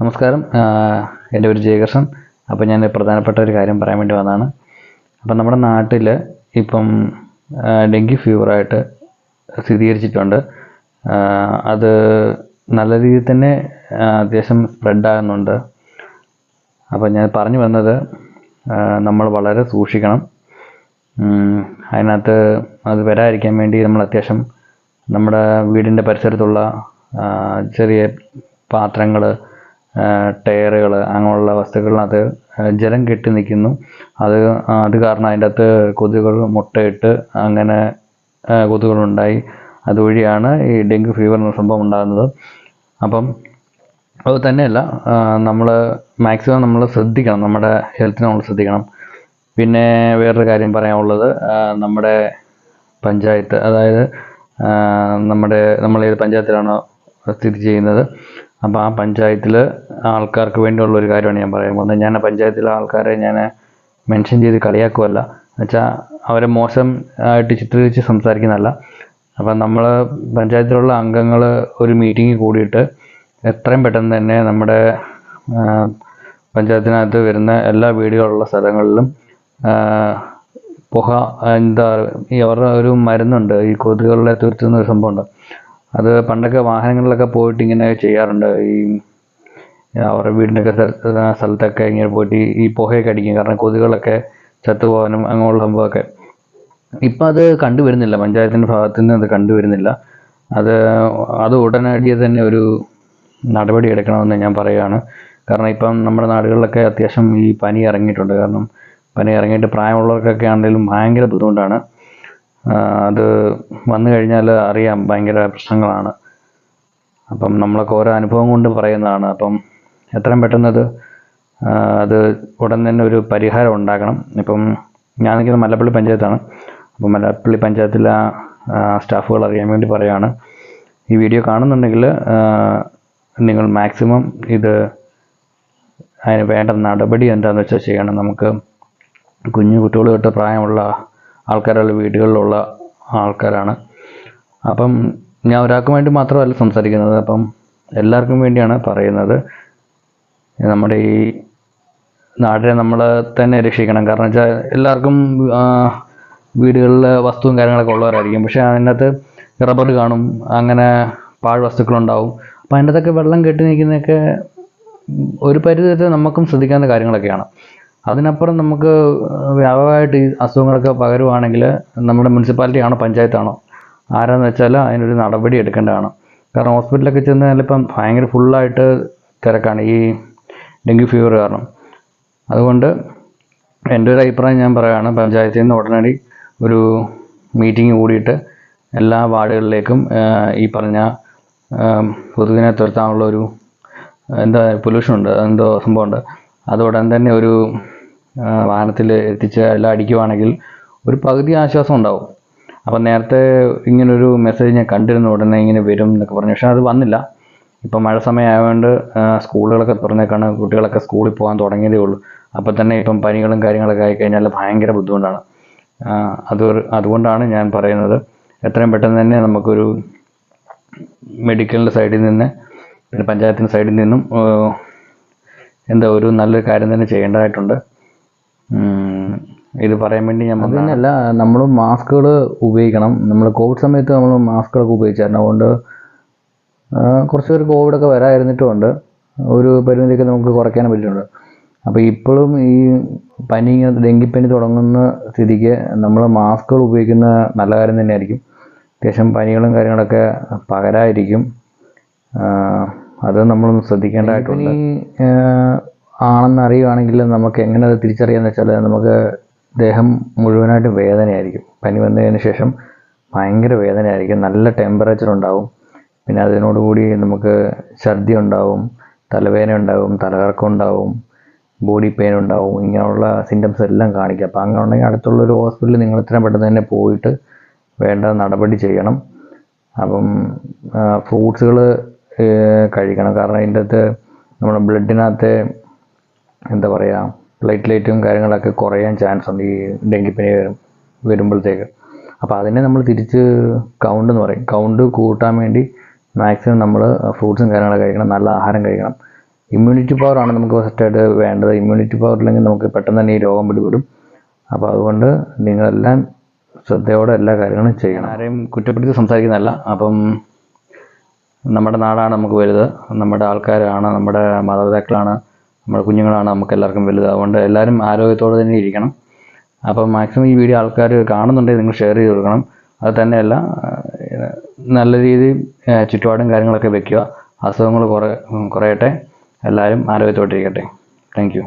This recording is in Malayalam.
നമസ്കാരം. എന്റെ പേര് ജയകൃഷ്ണൻ അപ്പോൾ ഞാൻ പ്രധാനപ്പെട്ട ഒരു കാര്യം പറയാൻ വേണ്ടി വന്നതാണ്. അപ്പം നമ്മുടെ നാട്ടിൽ ഇപ്പം ഡെങ്കി ഫീവറായിട്ട് സ്ഥിരീകരിച്ചിട്ടുണ്ട്. അത് നല്ല രീതിയിൽ തന്നെ അത്യാവശ്യം സ്പ്രെഡ് ആകുന്നുണ്ട്. അപ്പോൾ ഞാൻ പറഞ്ഞു വന്നത് നമ്മൾ വളരെ സൂക്ഷിക്കണം. അതിനകത്ത് അത് വരാതിരിക്കാൻ വേണ്ടി നമ്മൾ അത്യാവശ്യം നമ്മുടെ വീടിന്റെ പരിസരത്തുള്ള ചെറിയ പാത്രങ്ങൾ ടയറുകൾ അങ്ങനെയുള്ള വസ്തുക്കളിനകത്ത് ജലം കെട്ടി നിൽക്കുന്നു. അത് അത് കാരണം അതിന്റെ അകത്ത് കൊതുകുകൾ മുട്ടയിട്ട് അങ്ങനെ കൊതുകുകളുണ്ടായി. അതുവഴിയാണ് ഈ ഡെങ്കു ഫീവർ എന്ന സംഭവം ഉണ്ടാകുന്നത്. അപ്പം അത് തന്നെയല്ല നമ്മൾ മാക്സിമം നമ്മൾ ശ്രദ്ധിക്കണം. നമ്മുടെ ഹെൽത്തിനെ നമ്മൾ ശ്രദ്ധിക്കണം. പിന്നെ വേറൊരു കാര്യം പറയാനുള്ളത് നമ്മുടെ പഞ്ചായത്ത് അതായത് നമ്മുടെ നമ്മൾ ഏത് പഞ്ചായത്തിലാണോ സ്ഥിതി ചെയ്യുന്നത് അപ്പോൾ ആ പഞ്ചായത്തിൽ ആൾക്കാർക്ക് വേണ്ടിയുള്ള ഒരു കാര്യമാണ് ഞാൻ പറയാൻ പോകുന്നത്. ഞാൻ ആ പഞ്ചായത്തിലെ ആൾക്കാരെ ഞാൻ മെൻഷൻ ചെയ്ത് കളിയാക്കുമല്ല എന്നുവെച്ചാൽ അവരെ മോശം ആയിട്ട് ചിത്രീകരിച്ച് സംസാരിക്കുന്നതല്ല. അപ്പം നമ്മൾ പഞ്ചായത്തിലുള്ള അംഗങ്ങൾ ഒരു മീറ്റിംഗ് കൂടിയിട്ട് എത്രയും പെട്ടെന്ന് തന്നെ നമ്മുടെ പഞ്ചായത്തിനകത്ത് വരുന്ന എല്ലാ വീടുകളുള്ള സ്ഥലങ്ങളിലും പുക എന്താ ഈ അവരുടെ ഒരു മരുന്നുണ്ട്. ഈ കൊതുകുകളെ തുരത്തുന്ന ഒരു സംഭവമുണ്ട്. അത് പണ്ടൊക്കെ വാഹനങ്ങളിലൊക്കെ പോയിട്ട് ഇങ്ങനെ ചെയ്യാറുണ്ട്. ഈ അവരുടെ വീടിന്റെയൊക്കെ സ്ഥലത്ത് സ്ഥലത്തൊക്കെ ഇങ്ങനെ പോയിട്ട് ഈ- പുകയൊക്കെ അടിക്കും. കാരണം കൊതുകുകളൊക്കെ ചത്തുപോകാനും അങ്ങനെയുള്ള സംഭവമൊക്കെ. ഇപ്പം അത് കണ്ടുവരുന്നില്ല. പഞ്ചായത്തിന്റെ ഭാഗത്തു നിന്ന് അത് കണ്ടുവരുന്നില്ല. അത് അത് ഉടനടി തന്നെ ഒരു നടപടി എടുക്കണമെന്ന് ഞാൻ പറയുകയാണ്. കാരണം ഇപ്പം നമ്മുടെ നാടുകളിലൊക്കെ അത്യാവശ്യം ഈ പനി ഇറങ്ങിയിട്ടുണ്ട്. കാരണം പനി ഇറങ്ങിയിട്ട് പ്രായമുള്ളവർക്കൊക്കെ ആണെങ്കിലും ഭയങ്കര ബുദ്ധിമുട്ടാണ്. അത് വന്നു കഴിഞ്ഞാൽ അറിയാം ഭയങ്കര പ്രശ്നങ്ങളാണ്. അപ്പം നമ്മളൊക്കെ ഓരോ അനുഭവം കൊണ്ട് പറയുന്നതാണ്. അപ്പം എത്രയും പെട്ടെന്ന് അത് ഉടൻ തന്നെ ഒരു പരിഹാരം ഉണ്ടാക്കണം. ഇപ്പം ഞാൻ നിൽക്കുന്നത് മല്ലപ്പള്ളി പഞ്ചായത്താണ്. അപ്പം മല്ലപ്പള്ളി പഞ്ചായത്തിലെ സ്റ്റാഫുകൾ അറിയാൻ വേണ്ടി പറയുകയാണ് ഈ വീഡിയോ കാണുന്നുണ്ടെങ്കിൽ നിങ്ങൾ മാക്സിമം ഇത് അതിന് വേണ്ട നടപടി എന്താണെന്ന് വെച്ചാൽ ചെയ്യണം. നമുക്ക് കുഞ്ഞു കുട്ടികൾ തൊട്ട് പ്രായമുള്ള ആൾക്കാരുള്ള വീടുകളിലുള്ള ആൾക്കാരാണ്. അപ്പം ഞാൻ ഒരാൾക്ക് വേണ്ടി മാത്രമല്ല സംസാരിക്കുന്നത്. അപ്പം എല്ലാവർക്കും വേണ്ടിയാണ് പറയുന്നത്. നമ്മുടെ ഈ നാടിനെ നമ്മൾ തന്നെ രക്ഷിക്കണം. കാരണം വെച്ചാൽ എല്ലാവർക്കും വീടുകളിൽ വസ്തുവും കാര്യങ്ങളൊക്കെ ഉള്ളവരായിരിക്കും. പക്ഷേ അതിനകത്ത് റബ്ബർ കാണും അങ്ങനെ പാഴ് വസ്തുക്കളുണ്ടാവും. അപ്പോൾ അതിന്റെ അകത്തൊക്കെ വെള്ളം കെട്ടി നിൽക്കുന്നതൊക്കെ ഒരു പരിധി വരെ നമുക്കും ശ്രദ്ധിക്കാവുന്ന കാര്യങ്ങളൊക്കെയാണ്. അതിനപ്പുറം നമുക്ക് വ്യാപകമായിട്ട് ഈ അസുഖങ്ങളൊക്കെ പകരുവാണെങ്കിൽ നമ്മുടെ മുനിസിപ്പാലിറ്റി ആണോ പഞ്ചായത്താണോ? ആരാന്ന് വെച്ചാൽ അതിനൊരു നടപടി എടുക്കേണ്ടതാണ്. കാരണം ഹോസ്പിറ്റലൊക്കെ ചെന്ന് കഴിഞ്ഞാലിപ്പം ഭയങ്കര ഫുള്ളായിട്ട് തിരക്കാണ് ഈ ഡെങ്കി ഫീവർ കാരണം. അതുകൊണ്ട് എന്റെ ഒരു അഭിപ്രായം ഞാൻ പറയുകയാണ് പഞ്ചായത്തിൽ നിന്ന് ഉടനടി ഒരു മീറ്റിംഗ് കൂടിയിട്ട് എല്ലാ വാർഡുകളിലേക്കും ഈ പറഞ്ഞ പൊതുവിനെ തുരത്താനുള്ള ഒരു എന്താ പൊല്യൂഷൻ ഉണ്ട് എന്തോ സംഭവമുണ്ട്. അതുടൻ തന്നെ ഒരു വാഹനത്തിൽ എത്തിച്ച് എല്ലാം അടിക്കുവാണെങ്കിൽ ഒരു പകുതി ആശ്വാസം ഉണ്ടാവും. അപ്പം നേരത്തെ ഇങ്ങനൊരു മെസ്സേജ് ഞാൻ കണ്ടിരുന്നു ഉടനെ ഇങ്ങനെ വരും എന്നൊക്കെ പറഞ്ഞു. പക്ഷേ അത് വന്നില്ല. ഇപ്പം മഴ സമയമായതുകൊണ്ട് സ്കൂളുകളൊക്കെ തുറന്നേക്കാണ് കുട്ടികളൊക്കെ സ്കൂളിൽ പോകാൻ തുടങ്ങിയതേ ഉള്ളൂ. അപ്പം തന്നെ ഇപ്പം പനികളും കാര്യങ്ങളൊക്കെ ആയിക്കഴിഞ്ഞാൽ ഭയങ്കര ബുദ്ധിമുട്ടാണ്. അത് അതുകൊണ്ടാണ് ഞാൻ പറയുന്നത്. എത്രയും പെട്ടെന്ന് തന്നെ നമുക്കൊരു മെഡിക്കലിന്റെ സൈഡിൽ നിന്ന് പിന്നെ പഞ്ചായത്തിന്റെ സൈഡിൽ നിന്നും എന്താ ഒരു നല്ലൊരു കാര്യം തന്നെ ചെയ്യേണ്ടതായിട്ടുണ്ട്. ഇത് പറയാൻ വേണ്ടി ഞാൻ അതിനല്ല നമ്മൾ മാസ്കുകൾ ഉപയോഗിക്കണം. നമ്മൾ കോവിഡ് സമയത്ത് നമ്മൾ മാസ്കുകളൊക്കെ ഉപയോഗിച്ചായിരുന്നു. അതുകൊണ്ട് കുറച്ച് പേര് കോവിഡൊക്കെ വരാതിരുന്നിട്ടുമുണ്ട്. ഒരു പരിമിതിയൊക്കെ നമുക്ക് കുറയ്ക്കാനും പറ്റിയിട്ടുണ്ട് അപ്പോൾ ഇപ്പോഴും ഈ പനി ഇങ്ങനെ ഡെങ്കിപ്പനി തുടങ്ങുന്ന സ്ഥിതിക്ക് നമ്മൾ മാസ്കുകൾ ഉപയോഗിക്കുന്ന നല്ല കാര്യം തന്നെയായിരിക്കും. അത്യാവശ്യം പനികളും കാര്യങ്ങളൊക്കെ പകരായിരിക്കും. അത് നമ്മളൊന്ന് ശ്രദ്ധിക്കേണ്ടതായിട്ടുണ്ട്. ആണെന്ന് അറിയുകയാണെങ്കിൽ നമുക്ക് എങ്ങനെ അത് തിരിച്ചറിയാന്ന് വെച്ചാൽ നമുക്ക് ദേഹം മുഴുവനായിട്ട് വേദനയായിരിക്കും. പനി വന്നതിന് ശേഷം ഭയങ്കര വേദനയായിരിക്കും. നല്ല ടെമ്പറേച്ചർ ഉണ്ടാവും. പിന്നെ അതിനോടുകൂടി നമുക്ക് ഛർദി ഉണ്ടാവും തലവേദന ഉണ്ടാവും തലകറക്കം ഉണ്ടാവും ബോഡി പെയിൻ ഉണ്ടാവും ഇങ്ങനെയുള്ള സിംറ്റംസ് എല്ലാം കാണിക്കുക അപ്പോൾ അങ്ങനെ ഉണ്ടെങ്കിൽ അടുത്തുള്ളൊരു ഹോസ്പിറ്റലിൽ നിങ്ങൾ ഇത്രയും പെട്ടെന്ന് തന്നെ പോയിട്ട് വേണ്ട നടപടി ചെയ്യണം. അപ്പം ഫ്രൂട്ട്സുകൾ കഴിക്കണം. കാരണം അതിന്റെ അകത്ത് നമ്മുടെ ബ്ലഡിനകത്ത് എന്താ പറയുക പ്ലേറ്റ്ലേറ്റും കാര്യങ്ങളൊക്കെ കുറയാൻ ചാൻസ് ഉണ്ട് ഈ ഡെങ്കിപ്പനി വരും വരുമ്പോഴത്തേക്ക്. അപ്പോൾ അതിനെ നമ്മൾ തിരിച്ച് കൗണ്ട് എന്ന് പറയും. കൗണ്ട് കൂട്ടാൻ വേണ്ടി മാക്സിമം നമ്മൾ ഫ്രൂട്ട്സും കാര്യങ്ങളൊക്കെ കഴിക്കണം നല്ല ആഹാരം കഴിക്കണം. ഇമ്മ്യൂണിറ്റി പവറാണ് നമുക്ക് ഫസ്റ്റായിട്ട് വേണ്ടത്. ഇമ്മ്യൂണിറ്റി പവർ ഇല്ലെങ്കിൽ നമുക്ക് പെട്ടെന്ന് തന്നെ ഈ രോഗം പിടിപെടും. അപ്പോൾ അതുകൊണ്ട് നിങ്ങളെല്ലാം ശ്രദ്ധയോടെ എല്ലാ കാര്യങ്ങളും ചെയ്യണം. ആരെയും കുറ്റപ്പെടുത്തി സംസാരിക്കുന്നതല്ല. അപ്പം നമ്മുടെ നാടാണ് നമുക്ക് വലുത്. നമ്മുടെ ആൾക്കാരാണ് നമ്മുടെ മാതാപിതാക്കളാണ്. നമ്മുടെ കുഞ്ഞുങ്ങളാണ് നമുക്ക് എല്ലാവർക്കും വലുത് അതുകൊണ്ട് എല്ലാവരും ആരോഗ്യത്തോടെ തന്നെ ഇരിക്കണം. അപ്പം മാക്സിമം ഈ വീഡിയോ ആൾക്കാർ കാണുന്നുണ്ടെങ്കിൽ നിങ്ങൾ ഷെയർ ചെയ്ത് കൊടുക്കണം. അത് തന്നെയല്ല നല്ല രീതിയിൽ ചുറ്റുപാടും കാര്യങ്ങളൊക്കെ വെക്കുക. അസുഖങ്ങൾ കുറേ കുറയട്ടെ. എല്ലാവരും ആരോഗ്യത്തോടെ ഇരിക്കട്ടെ. താങ്ക്